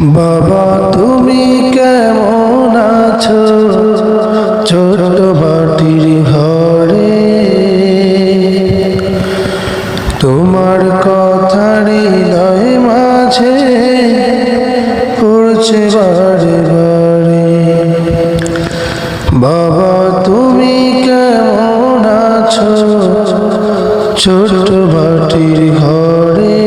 বাবা, তুমি কেমন আছো? ছোট বাটির ঘরে। তোমার কথা হৃদয় মাঝে পড়ছে বারে বারে। বাবা, তুমি কেমন আছো? ছোট বাটির ঘরে।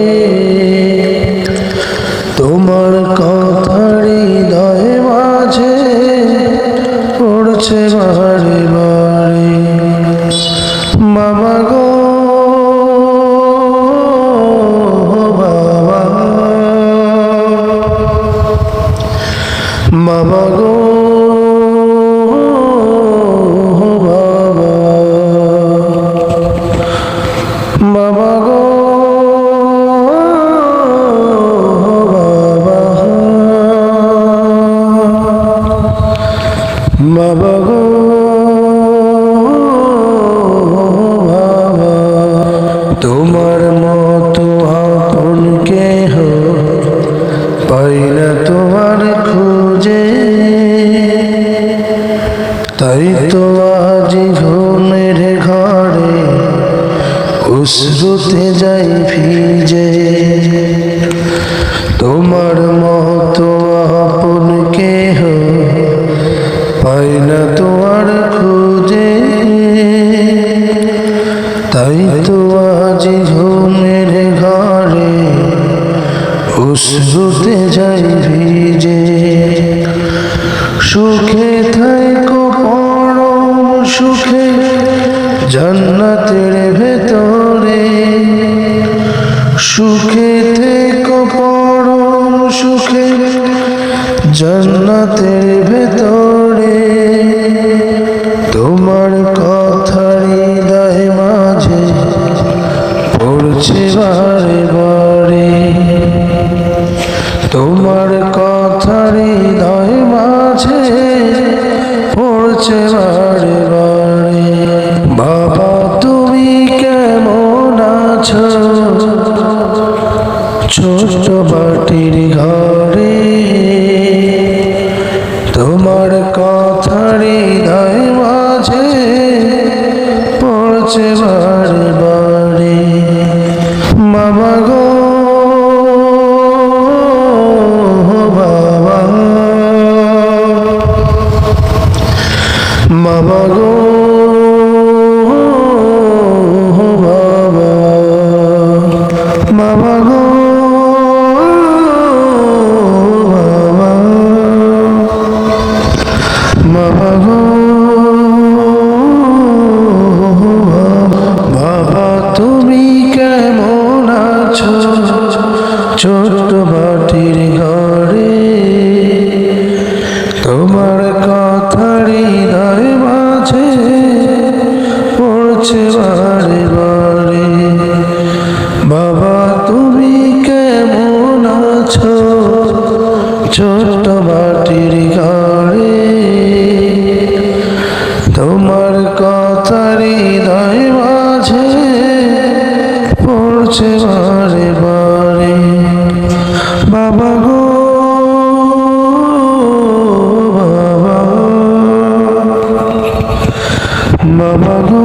মামা গো বাবা। বাবা বাবা। বাবা গো বাবা। তোমার মতো তাই তো আজ ঘুমের ঘরে উসরুতে যাই ভিজে তোমার মতো আপন কেহ পাই না তোমার খুঁজে। তাই তো আজ ঘুমের ঘরে উসরুতে জান্নাতের ভেতরে সুখে থেকো, পরম সুখে। জান্নাতের ভেতরে তোমার কথা হৃদয় মাঝে পড়ছে বারে বারে। তোমার কথা হৃদয় মাঝে পড়ছে বারে বারে। বাটির ঘরে। তোমার কথা হৃদয় মাঝে পড়ছে বারে মামা গো বাবা মামা গো বাবা, তুমি কেমন আছো? ছোট বাটির ঘরে। তোমার কথা হৃদয় মাঝে পড়ছে বারে বারে। বাবা, তুমি কেমন আছো? ছোট মাটির পড়ছে বারে বারে বাবা গো বাবা বাবা গো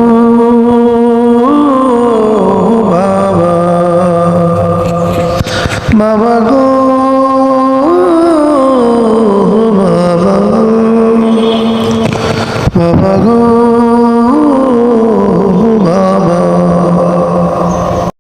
বাবা। গো বাবা বাবা গো।